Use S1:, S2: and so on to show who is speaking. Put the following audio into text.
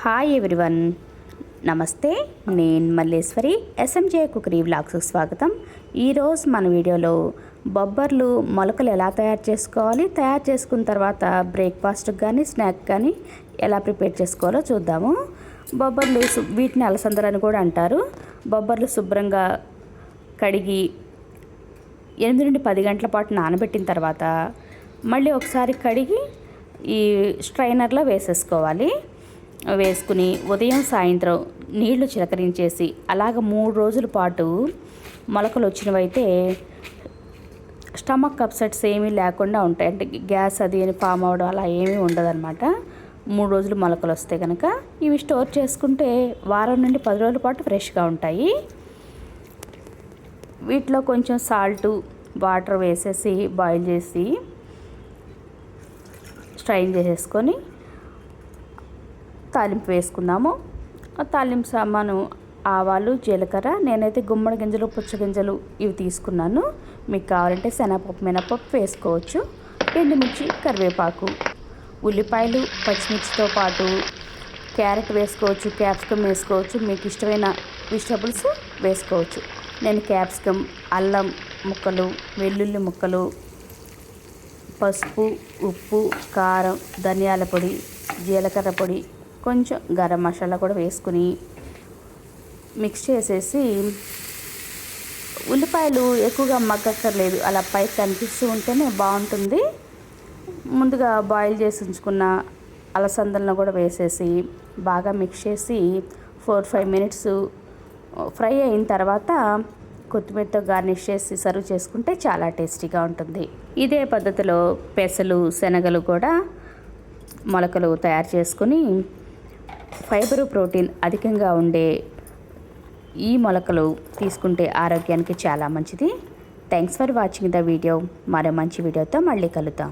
S1: Hi everyone నమస్తే నేను Malleswari SMJ cookery వ్లాగ్స్కు స్వాగతం. ఈరోజు మన వీడియోలో బొబ్బర్లు మొలకలు ఎలా తయారు చేసుకోవాలి తయారు చేసుకున్న తర్వాత బ్రేక్ఫాస్ట్కి కానీ స్నాక్ కానీ ఎలా ప్రిపేర్ చేసుకోవాలో చూద్దాము. బొబ్బర్లు వీటిని అలసందరని కూడా అంటారు. బొబ్బర్లు శుభ్రంగా కడిగి ఎనిమిది నుండి పది గంటల పాటు నానబెట్టిన తర్వాత మళ్ళీ ఒకసారి కడిగి ఈ స్ట్రైనర్లో వేసేసుకోవాలి. వేసుకుని ఉదయం సాయంత్రం నీళ్ళు చిలకరించేసి అలాగ మూడు రోజుల పాటు మొలకలు వచ్చినవైతే స్టమక్ అప్సెట్స్ ఏమీ లేకుండా ఉంటాయి. అంటే గ్యాస్ అది అని ఫామ్ అవడం అలా ఏమీ ఉండదన్నమాట. మూడు రోజులు మొలకలు వస్తే కనుక ఇవి స్టోర్ చేసుకుంటే వారం నుండి పది రోజుల పాటు ఫ్రెష్గా ఉంటాయి. వీటిలో కొంచెం సాల్ట్ వాటర్ వేసేసి బాయిల్ చేసి స్ట్రైన్ చేసేసుకొని తాలింపు వేసుకుందాము. ఆ తాలింపు సామాను ఆవాలు జీలకర్ర నేనైతే గుమ్మడి గింజలు పుచ్చ గింజలు ఇవి తీసుకున్నాను. మీకు కావాలంటే శనగపప్పు మినపప్పు వేసుకోవచ్చు. ఎండుమిర్చి కరివేపాకు ఉల్లిపాయలు పచ్చిమిర్చితో పాటు క్యారెట్ వేసుకోవచ్చు క్యాప్సికమ్ వేసుకోవచ్చు మీకు ఇష్టమైన వెజిటబుల్స్ వేసుకోవచ్చు. నేను క్యాప్సికమ్ అల్లం ముక్కలు వెల్లుల్లి ముక్కలు పసుపు ఉప్పు కారం ధనియాల పొడి జీలకర్ర పొడి కొంచెం గరం మసాలా కూడా వేసుకుని మిక్స్ చేసేసి ఉల్లిపాయలు ఎక్కువగా మగ్గక్కర్లేదు. అలా పైకి కనిపిస్తూ ఉంటేనే బాగుంటుంది. ముందుగా బాయిల్ చేసి ఉంచుకున్న అలసందలను కూడా వేసేసి బాగా మిక్స్ చేసి ఫోర్ ఫైవ్ మినిట్స్ ఫ్రై అయిన తర్వాత కొత్తిమీరతో గార్నిష్ చేసి సర్వ్ చేసుకుంటే చాలా టేస్టీగా ఉంటుంది. ఇదే పద్ధతిలో పెసలు శనగలు కూడా మొలకలు తయారు చేసుకుని ఫైబరు ప్రోటీన్ అధికంగా ఉండే ఈ మొలకలు తీసుకుంటే ఆరోగ్యానికి చాలా మంచిది. Thanks for watching the video. మరో మంచి వీడియోతో మళ్ళీ కలుద్దాం.